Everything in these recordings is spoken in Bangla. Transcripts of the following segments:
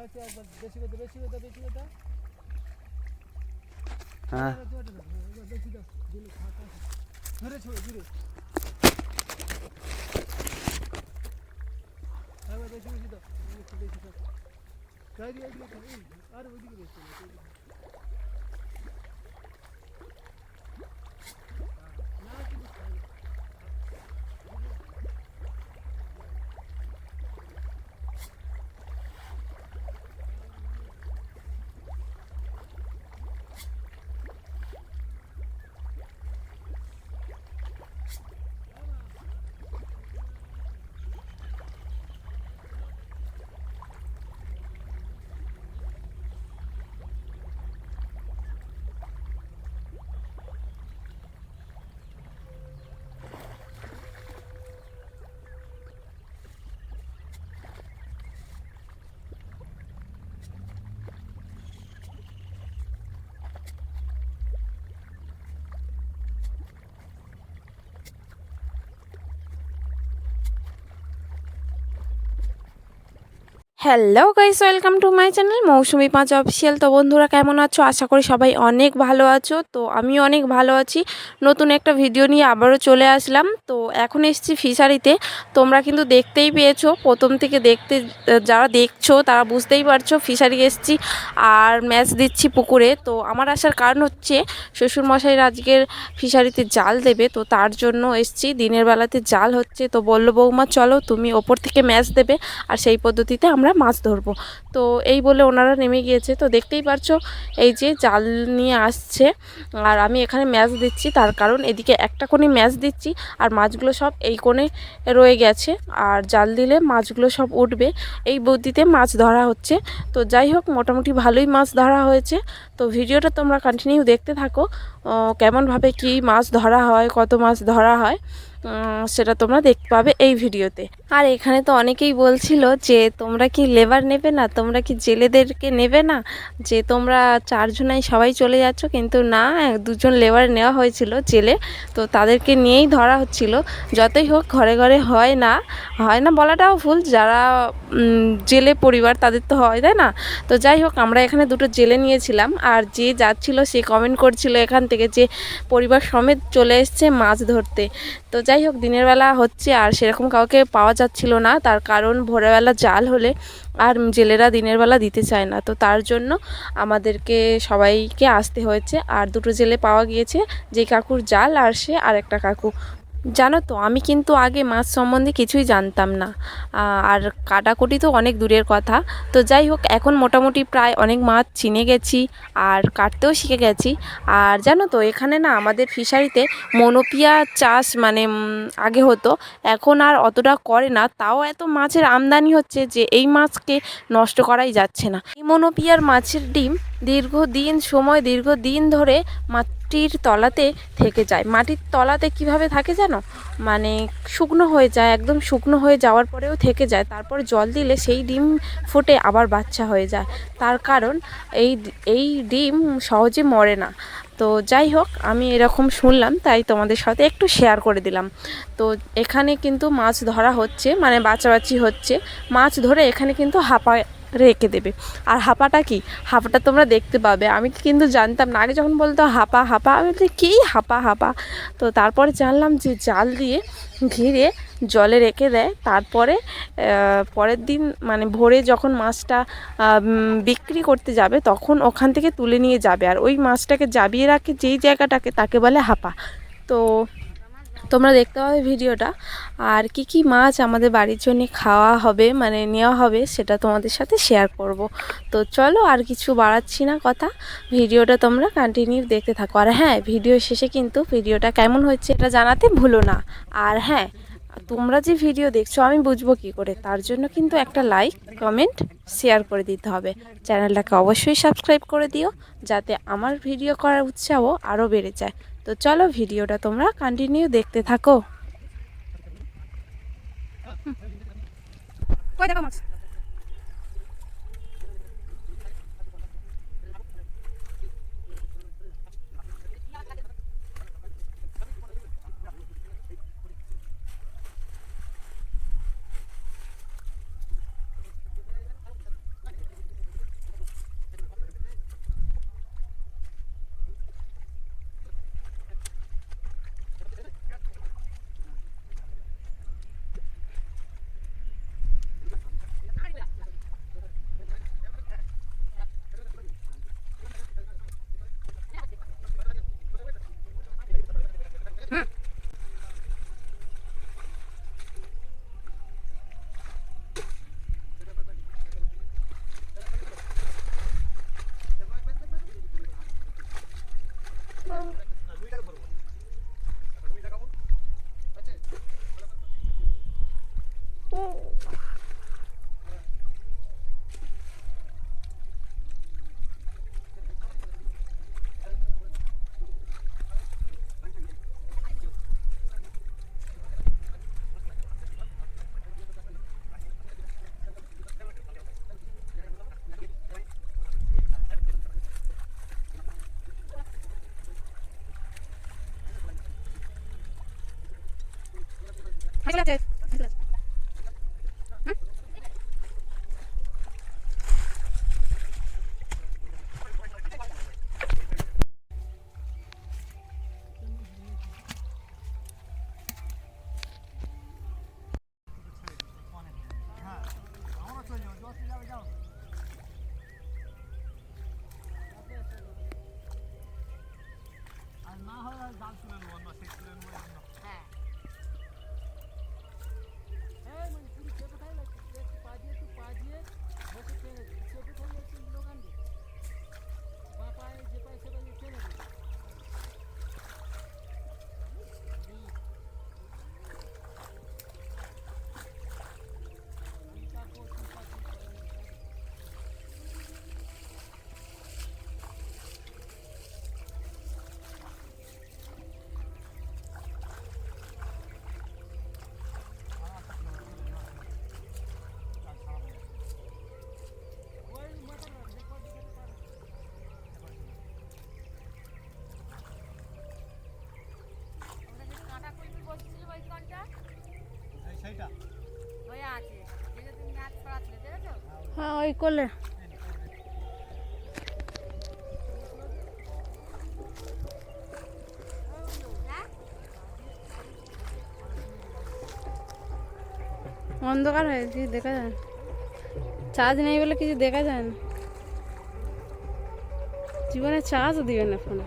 হচ্ছে একবার বেশি কথা বেশি কথা বেশি কথা হ্যাঁ বেশি দাও দিলে ফাঁকা আছে। ধরে ছোড়ো দূরে একবার বেশি বেশি দাও একটু বেশি দাও গাড়ি এদিকে দাও, এই, আর ওইদিকে বেশি দাও, ওইদিকে। না, কিছু খাই না। Hello guys welcome to my channel Moushumi পাঁচ অফিসিয়াল তো বন্ধুরা, কেমন আছো? আশা করি সবাই অনেক ভালো আছো। তো আমি অনেক ভালো আছি। নতুন একটা ভিডিও নিয়ে আবারও চলে আসলাম। তো এখন এসছি ফিশারিতে তোমরা কিন্তু দেখতেই পেয়েছ। প্রথম থেকে দেখতে, যারা দেখছ, তারা বুঝতেই পারছ ফিশারি এসেছি আর ম্যাচ দিচ্ছি পুকুরে। তো আমার আসার কারণ হচ্ছে শ্বশুরমশাইয়ের আজকের ফিশারিতে জাল দেবে। তো তার জন্য এসেছি। দিনের বেলাতে জাল হচ্ছে। তো বলল, বৌমা, চলো, তুমি ওপর থেকে ম্যাচ দেবে। আর সেই পদ্ধতিতে আমরা মাছ ধরবো। তো এই বলে ওনারা নেমে গিয়েছে। তো দেখতেই পারছ, এই যে জাল নিয়ে আসছে। আর আমি এখানে ম্যাচ দিচ্ছি, তার কারণ এদিকে একটা কোণে ম্যাচ দিচ্ছি আর মাছগুলো সব এই কোণে রয়ে গেছে। আর জাল দিলে মাছগুলো সব উঠবে। এই বুদ্ধিতে মাছ ধরা হচ্ছে। তো যাই হোক, মোটামুটি ভালোই মাছ ধরা হয়েছে। তো ভিডিওটা তোমরা কন্টিনিউ দেখতে থাকো কেমনভাবে কি মাছ ধরা হয়, কত মাছ ধরা হয় সেটা তোমরা দেখতে পাবে এই ভিডিওতে। আর এখানে তো অনেকেই বলছিল যে, তোমরা কি লেবার নেবে না? তোমরা কি জেলেদেরকে নেবে না? যে তোমরা চারজনাই সবাই চলে যাচ্ছ। কিন্তু না দুজন লেবার নেওয়া হয়েছিল জেলে। তো তাদেরকে নিয়েই ধরা হচ্ছিল। যতই হোক, ঘরে ঘরে হয় না। হয় না বলাটাও ভুল। যারা জেলে পরিবার, তাদের তো হয়, তাই না? তো যাই হোক, আমরা এখানে দুটো জেলে নিয়েছিলাম। আর যে যাচ্ছিল, সে কমেন্ট করছিল এখান থেকে যে, পরিবার সমেত চলে এসছে মাছ ধরতে। তো যাই হোক, দিনের বেলা হচ্ছে। আর সেরকম কাউকে পাওয়া যাচ্ছিল না, তার কারণ ভোরবেলা জাল হলে আর জেলেরা দিনের বেলা দিতে চায় না। তো তার জন্য আমাদেরকে সবাইকে আসতে হয়েছে। আর দুটো জেলে পাওয়া গিয়েছে যে কাকুর জাল আর সে আর একটা কাকু। জানো তো, আমি কিন্তু আগে মাছ সম্বন্ধে কিছুই জানতাম না। আর কাটাকুটি তো অনেক দূরের কথা। তো যাই হোক, এখন মোটামুটি প্রায় অনেক মাছ চিনে গেছি আর কাটতেও শিখে গেছি। আর জানো তো, এখানে না আমাদের ফিশারিতে মনোপিয়া চাষ মানে আগে হতো। এখন আর অতটা করে না। তাও এত মাছের আমদানি হচ্ছে যে, এই মাছকে নষ্ট করাই যাচ্ছে না। এই মনোপিয়ার মাছের ডিম দীর্ঘদিন সময়, দীর্ঘদিন ধরে মাটির তলাতে থেকে যায়। মাটির তলাতে কীভাবে থাকে জানো? মানে শুকনো হয়ে যায়, একদম শুকনো হয়ে যাওয়ার পরেও থেকে যায়। তারপর জল দিলে সেই ডিম ফুটে, আবার বাচ্চা হয়ে যায়। তার কারণ এই এই ডিম সহজে মরে না। তো যাই হোক, আমি এরকম শুনলাম, তাই তোমাদের সাথে একটু শেয়ার করে দিলাম। তো এখানে কিন্তু মাছ ধরা হচ্ছে মানে বাচাবাচি হচ্ছে। মাছ ধরে এখানে কিন্তু হাপা রেখে দেবে। আর হাঁপাটা কি? হাঁপাটা তোমরা দেখতে পাবে। আমি কিন্তু জানতাম না। আগে যখন বলতো হাপা, হাঁপা, আমি বলছি কী হাঁপা হাঁপা? তো তারপরে জানলাম যে জাল দিয়ে ঘিরে জলে রেখে দেয়। তারপরে পরের দিন মানে ভোরে যখন মাছটা বিক্রি করতে যাবে, তখন ওখান থেকে তুলে নিয়ে যাবে। আর ওই মাছটাকে জাবিয়ে রাখে যেই জায়গাটাকে, তাকে বলে হাপা। তো তোমরা দেখতে পাবে ভিডিওটা। আর কি কি মাছ আমাদের বাড়ির জন্য খাওয়া হবে মানে নেওয়া হবে, সেটা তোমাদের সাথে শেয়ার করব। তো চলো আর কিছু বাড়াচ্ছি না কথা, ভিডিওটা তোমরা কন্টিনিউ দেখতে থাকো। আর হ্যাঁ ভিডিও শেষে কিন্তু ভিডিওটা কেমন হচ্ছে এটা জানাতে ভুলো না। আর হ্যাঁ তোমরা যে ভিডিও দেখছ, আমি বুঝব কি করে, তার জন্য কিন্তু একটা লাইক কমেন্ট শেয়ার করে দিতে হবে। চ্যানেলটাকে অবশ্যই সাবস্ক্রাইব করে দিও, যাতে আমার ভিডিও করার উৎসাহ আরও বেড়ে যায়। তো চলো ভিডিওটা তোমরা কন্টিনিউ দেখতে থাকো। কই দেখো মাছ? আর হ্যাঁ ওই করলে হ্যাঁ অন্ধকার হয়ে কিছু দেখা যায় না চার্জ নেই বলে কিছু দেখা যায় না জীবনে চার্জও দিবে না ফোনে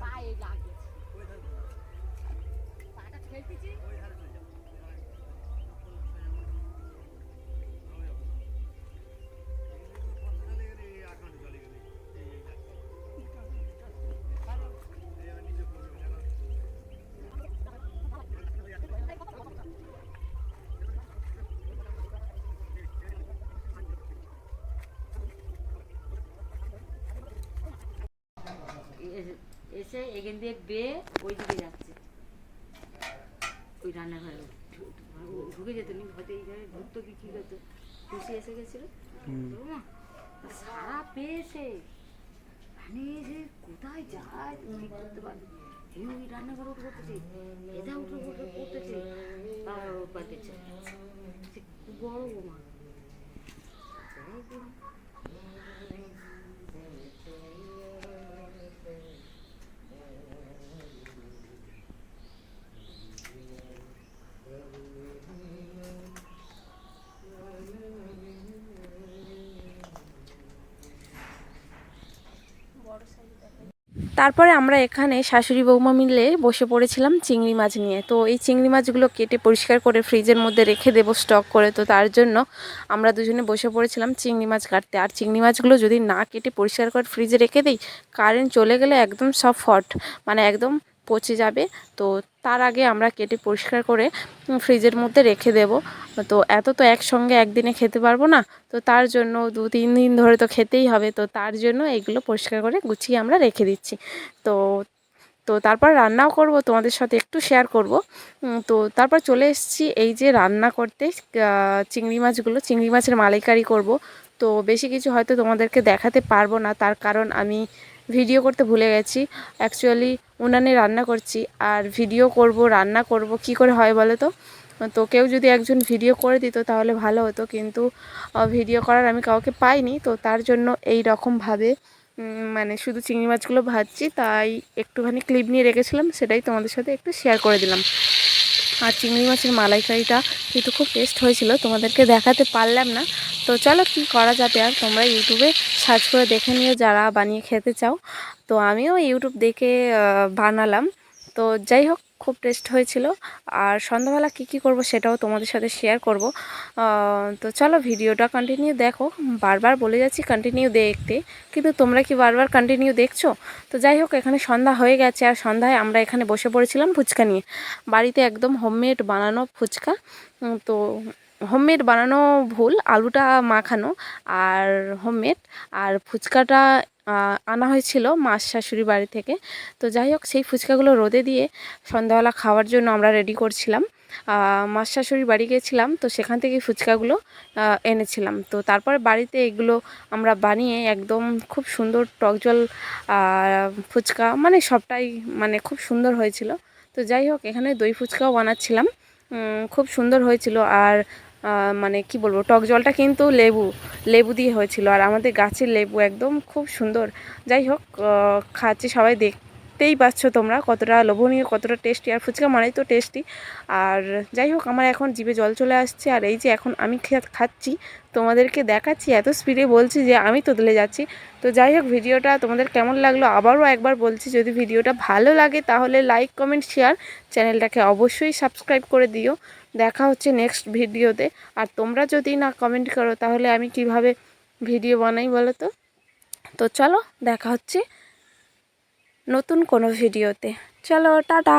পায়ে লাগছে। পাটা ঠেলতেছি এসে এখান দিয়ে বেয়ে ওই দিকে যাচ্ছে। ওই রান্নাঘরে। ঢুকে যেত নি হয়তো এই জায়গায় ঢুকতো কি কি করতো? খুশি এসে গেছিল। সারা পেয়েছে মানে যে কোথায় যায় ঠিক করতে পারবে এই ওই রান্নাঘরে উঠে করতেছে এদা উঠে উঠে করতেছে আর পাতেছে বড় বোমা যাই বলুন। তারপরে আমরা এখানে শাশুড়ি বৌমা মিলে বসে পড়েছিলাম চিংড়ি মাছ নিয়ে। তো এই চিংড়ি মাছগুলো কেটে পরিষ্কার করে ফ্রিজের মধ্যে রেখে দেবো স্টক করে। তো তার জন্য আমরা দুজনে বসে পড়েছিলাম চিংড়ি মাছ কাটতে। আর চিংড়ি মাছগুলো যদি না কেটে পরিষ্কার করে ফ্রিজে রেখে দিই কারেন্ট চলে গেলে একদম সব ফট মানে একদম পচে যাবে। তো তার আগে আমরা কেটে পরিষ্কার করে ফ্রিজের মধ্যে রেখে দেব। তো এত তো একসঙ্গে একদিনে খেতে পারব না, তো তার জন্য দু তিন দিন ধরে তো খেতেই হবে, তো তার জন্য এগুলো পরিষ্কার করে গুছিয়ে আমরা রেখে দিচ্ছি। তো তো তারপর রান্নাও করব, তোমাদের সাথে একটু শেয়ার করব। তো তারপর চলে এসেছি এই যে রান্না করতে চিংড়ি মাছগুলো, চিংড়ি মাছের মালাইকারি করব। তো বেশি কিছু হয়তো তোমাদেরকে দেখাতে পারব না, তার কারণ আমি ভিডিও করতে ভুলে গেছি। অ্যাকচুয়ালি উনানে রান্না করছি আর ভিডিও করব, রান্না করব, কি করে হয় বলো তো? তো কেউ যদি একজন ভিডিও করে দিত তাহলে ভালো হতো, কিন্তু ভিডিও করার আমি কাউকে পাইনি, তো তার জন্য এই রকমভাবে মানে শুধু চিংড়ি মাছগুলো ভাজছি, তাই একটুখানি ক্লিপ নিয়ে রেখেছিলাম, সেটাই তোমাদের সাথে একটু শেয়ার করে দিলাম। আর চিংড়ি মাছের মালাইকারিটা কিন্তু খুব টেস্ট হয়েছিল, তোমাদেরকে দেখাতে পারলাম না তো চলো কি করা যাবে আর তোমরা ইউটিউবে সার্চ করে দেখে নিও যারা বানিয়ে খেতে চাও। তো আমিও ইউটিউব দেখে বানালাম। তো যাই হোক, খুব টেস্ট হয়েছিল। আর সন্ধ্যাবেলা কী কী করব সেটাও তোমাদের সাথে শেয়ার করব। তো চলো ভিডিওটা কন্টিনিউ দেখো। বারবার বলে যাচ্ছি কন্টিনিউ দেখতে। কিন্তু তোমরা কি বারবার কন্টিনিউ দেখছ? তো যাই হোক, এখানে সন্ধ্যা হয়ে গেছে। আর সন্ধ্যায় আমরা এখানে বসে পড়েছিলাম ফুচকা নিয়ে। বাড়িতে একদম হোমমেড বানানো ফুচকা। তো হোমমেড বানানো ভুল, আলুটা মাখানো আর হোমমেড আর ফুচকাটা আনা হয়েছিল মাস শাশুড়ি বাড়ি থেকে। তো যাই হোক, সেই ফুচকাগুলো রোদে দিয়ে সন্ধ্যাবেলা খাওয়ার জন্য আমরা রেডি করছিলাম। মাস শাশুড়ির বাড়ি গিয়েছিলাম তো সেখান থেকে ফুচকাগুলো এনেছিলাম। তো তারপরে বাড়িতে এগুলো আমরা বানিয়ে একদম খুব সুন্দর টক জল ফুচকা মানে সবটাই মানে খুব সুন্দর হয়েছিল। তো যাই হোক, এখানে দই ফুচকাও বানাচ্ছিলাম। খুব সুন্দর হয়েছিল। আর মানে কি বলব, টক জলটা কিন্তু লেবু লেবু দিয়ে হয়েছিল। আর আমাদের গাছের লেবু একদম খুব সুন্দর। যাই হোক খাচ্ছি সবাই, দেখতেই পাচ্ছ তোমরা কতটা লোভনীয়, কতটা টেস্টি আর ফুচকা মানেই তো টেস্টি আর যাই হোক, আমার এখন জিভে জল চলে আসছে। আর এই যে এখন আমি খাচ্ছি, তোমাদেরকে দেখাচ্ছি, এত স্পিডে বলছি যে আমি তো তোদলে যাচ্ছি। তো যাই হোক, ভিডিওটা তোমাদের কেমন লাগল আবারও একবার বলছি। যদি ভিডিওটা ভালো লাগে, তাহলে লাইক কমেন্ট শেয়ার চ্যানেলটাকে অবশ্যই সাবস্ক্রাইব করে দিও। দেখা হচ্ছে নেক্সট ভিডিওতে আর তোমরা যদি না কমেন্ট করো, তাহলে আমি কীভাবে ভিডিও বানাই বলো তো? তো চলো, দেখা হচ্ছে নতুন কোনো ভিডিওতে চলো, টাটা!